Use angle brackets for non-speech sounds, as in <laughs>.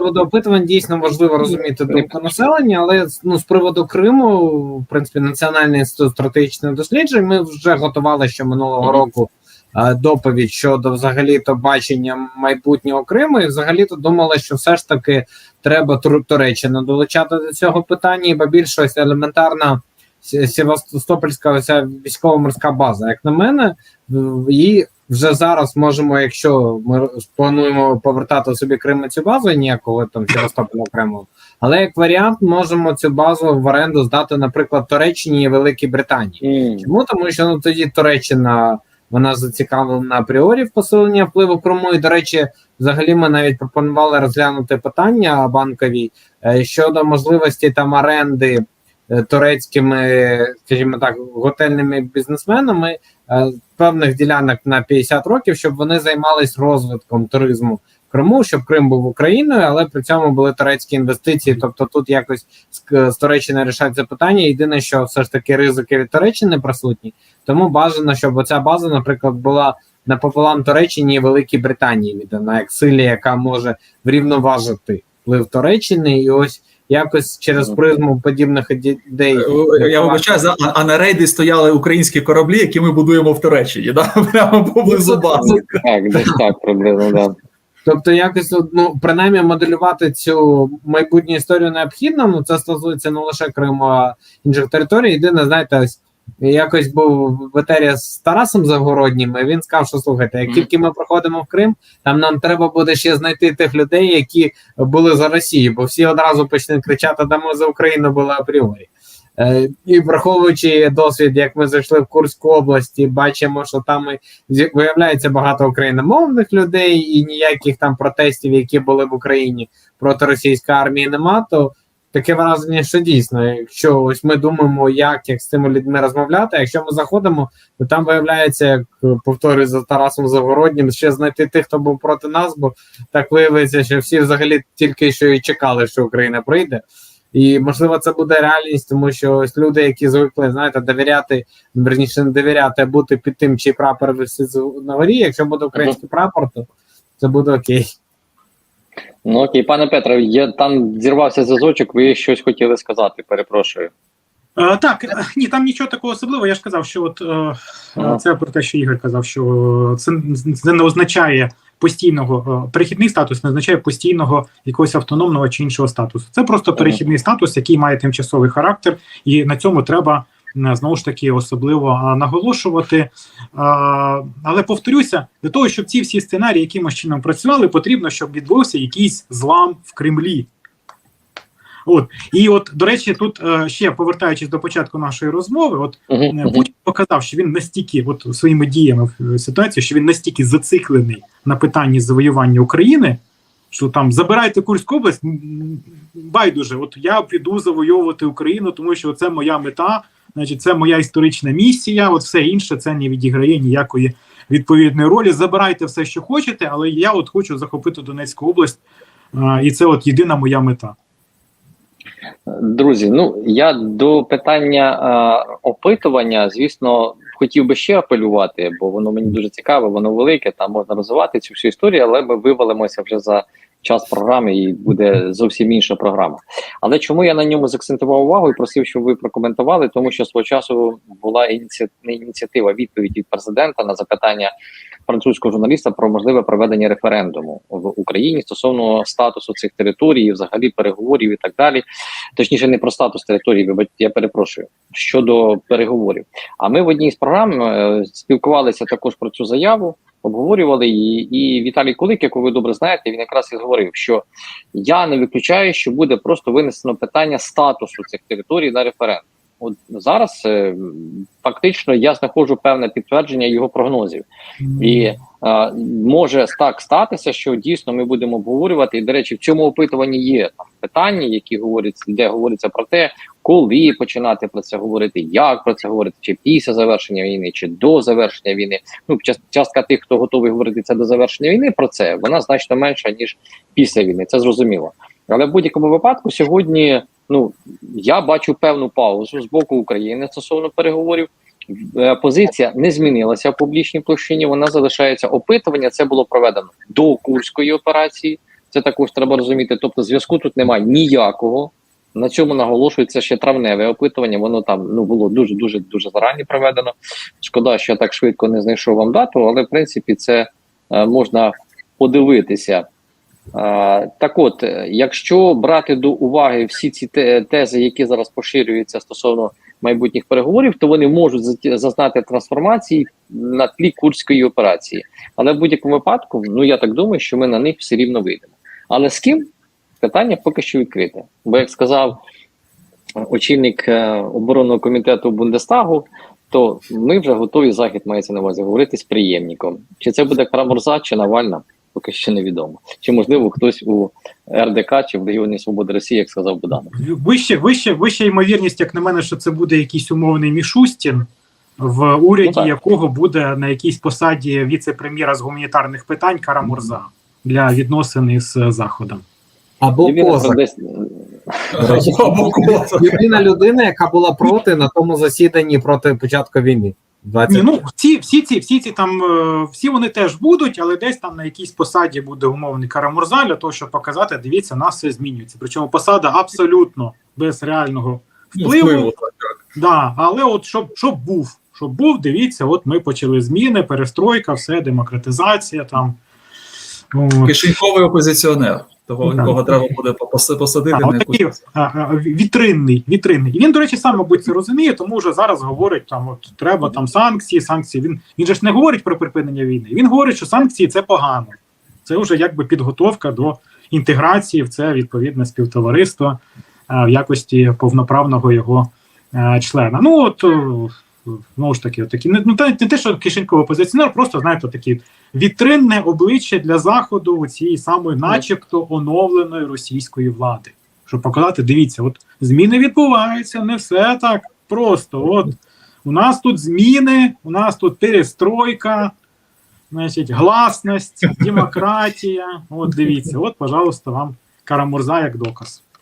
приводу опитувань дійсно важливо розуміти думку населення, але ну з приводу Криму, в принципі, Національний інститут стратегічних досліджень, ми вже готували ще минулого року е, доповідь щодо взагалі-то бачення майбутнього Криму, і взагалі-то думали, що все ж таки треба Тур- Туреччину долучати до цього питання, і більше ось елементарна Севастопольська військово-морська база. Як на мене, її вже зараз можемо, якщо ми плануємо повертати собі Крим на цю базу, ніякого там Севастополя окремого, але як варіант, можемо цю базу в оренду здати, наприклад, Туреччині і Великій Британії. Чому? Тому що ну тоді Туреччина вона зацікавлена апріорі в посиленні впливу Криму. І, до речі, взагалі ми навіть пропонували розглянути питання банкові е, щодо можливості там оренди е, турецькими, скажімо так, готельними бізнесменами певних ділянок на 50 років, щоб вони займались розвитком туризму в Криму, щоб Крим був Україною, але при цьому були турецькі інвестиції. Тобто тут якось з, з Туреччини рішать це питання. Єдине, що все ж таки ризики від Туреччини присутні. Тому бажано, щоб оця база, наприклад, була напополам Туреччині і Великій Британії віддана як силі, яка може врівноважити вплив Туреччини, і ось якось через призму подібних ідей. Е, Я вибачаю, за а, а на рейді стояли українські кораблі, які ми будуємо в Туреччині, да? <laughs> прямо поблизу бази. Так, десь так приблизно, да. Тобто, якось ну принаймні моделювати цю майбутню історію необхідно. Ну це стосується не лише Криму, а інших територій. Єдине, знаєте, ось якось був в етері з Тарасом Загороднім. і Він сказав, що слухайте, як тільки ми проходимо в Крим, там нам треба буде ще знайти тих людей, які були за Росію, бо всі одразу почнуть кричати: да ми за Україну були апріорі. Е, І враховуючи досвід, як ми зайшли в Курську область, бачимо, що там виявляється багато україномовних людей, і ніяких там протестів, які були в Україні проти російської армії, нема. То таке враження, що дійсно, якщо ось ми думаємо, як, як з цими людьми розмовляти, якщо ми заходимо, то там виявляється, як повторюю за Тарасом Загороднім, ще знайти тих, хто був проти нас, бо так виявиться, що всі взагалі тільки що і чекали, що Україна прийде. І можливо, це буде реальність, тому що ось люди, які звикли, знаєте, довіряти, верніше не довіряти, а бути під тим, чий прапор висить на горі. Якщо буде український прапор, то це буде окей. Ну окей, пане Петре, я там зірвався зв'язочок, ви щось хотіли сказати, перепрошую. Е, Так, е, ні, там нічого такого особливого. Я ж казав, що от е, Ага. це про те, що Ігор казав, що це, це не означає постійного е, перехідний статус, не означає постійного якогось автономного чи іншого статусу. Це просто перехідний статус, який має тимчасовий характер, і на цьому треба е, знову ж таки особливо е, наголошувати. Е, Але повторюся, для того, щоб ці всі сценарії якимось чином працювали, потрібно, щоб відбувся якийсь злам в Кремлі. От і от до речі, тут е, ще повертаючись до початку нашої розмови, от е, Путін показав, що він настільки, от своїми діями в ситуації, що він настільки зациклений на питанні завоювання України, що там забирайте Курську область, байдуже, от я піду завойовувати Україну, тому що це моя мета, значить, це моя історична місія. От все інше це не відіграє ніякої відповідної ролі. Забирайте все, що хочете, але я от хочу захопити Донецьку область, і це от єдина моя мета. Друзі, ну я до питання е, опитування, звісно, хотів би ще апелювати, бо воно мені дуже цікаве, воно велике, там можна розвивати цю всю історію, але ми вивалимося вже за час програми і буде зовсім інша програма. Але чому я на ньому закцентував увагу і просив, щоб ви прокоментували, тому що свого часу була ініці... ініціатива відповідь від президента на запитання французького журналіста про можливе проведення референдуму в Україні стосовно статусу цих територій, взагалі переговорів і так далі. Точніше, не про статус території, я перепрошую щодо переговорів. А ми в одній з програм е, спілкувалися також про цю заяву, обговорювали її. І Віталій Кулик, якого ви добре знаєте, він якраз і говорив, що я не виключаю, що буде просто винесено питання статусу цих територій на референдум. От зараз е, фактично я знаходжу певне підтвердження його прогнозів. І е, може так статися, що дійсно ми будемо обговорювати. І, до речі, в цьому опитуванні є там питання, які говорять, де говориться про те, коли починати про це говорити, як про це говорити, чи після завершення війни, чи до завершення війни. Ну, част- частка тих, хто готовий говорити це до завершення війни, про це вона значно менша ніж після війни. Це зрозуміло. Але в будь-якому випадку сьогодні ну я бачу певну паузу з боку України стосовно переговорів. Е, Позиція не змінилася в публічній площині. Вона залишається опитування. Це було проведено до курської операції. Це також треба розуміти. Тобто, зв'язку тут немає ніякого. На цьому наголошується ще травневе опитування. Воно там ну було дуже дуже дуже зарані проведено. Шкода, що я так швидко не знайшов вам дату, але в принципі це е, можна подивитися. Так от, е, якщо брати до уваги всі ці тези, які зараз поширюються стосовно майбутніх переговорів, то вони можуть зазнати трансформації на тлі курської операції. Але в будь-якому випадку, ну я так думаю, що ми на них все рівно вийдемо. Але з ким питання поки що відкрите. Бо як сказав очільник е, оборонного комітету Бундестагу, то ми вже готові захід мається на увазі говорити з приємником. Чи це буде Крамурза, чи Навальна, поки що невідомо. Чи можливо хтось у РДК чи в Легіоні Свободи Росії, як сказав Буданов. Вище, вище, вища ймовірність, як на мене, що це буде якийсь умовний Мішустін, в уряді Ну, якого буде на якійсь посаді віце-прем'єра з гуманітарних питань Карамурза для відносин із е, Заходом. Або козак. Єдина людина, яка була проти на тому засіданні проти початку війни. 20... Ні, ну всі, всі ці, всі ці там, е, всі вони теж будуть, але десь там на якійсь посаді буде умовний Карамурза для того, щоб показати, дивіться, нас все змінюється. Причому посада абсолютно без реального впливу. впливу. Да, але от щоб, щоб був, щоб був, дивіться, от ми почали зміни, перестройка, все, демократизація там. От. Кишеньковий опозиціонер. Того, Да. кого треба буде посадити А, на якусь. вітринний, вітринний. І він, до речі, сам, мабуть, це розуміє, тому вже зараз говорить, там, от треба там санкції, санкції. Він, він же ж не говорить про припинення війни. Він говорить, що санкції це погано. Це вже якби підготовка до інтеграції в це відповідне співтовариство в якості повноправного його члена. Ну от знову ж таки, такі не, ну, та- не те, що кишеньковий опозиціонер, просто знаєте, такі вітринне обличчя для заходу у цієї самої, начебто, оновленої російської влади. Щоб показати, дивіться, от зміни відбуваються, не все так просто. От у нас тут зміни, у нас тут перестройка, значить, гласність, <laughs> демократія. От дивіться, от, пожалуйста, вам Карамурза як доказ.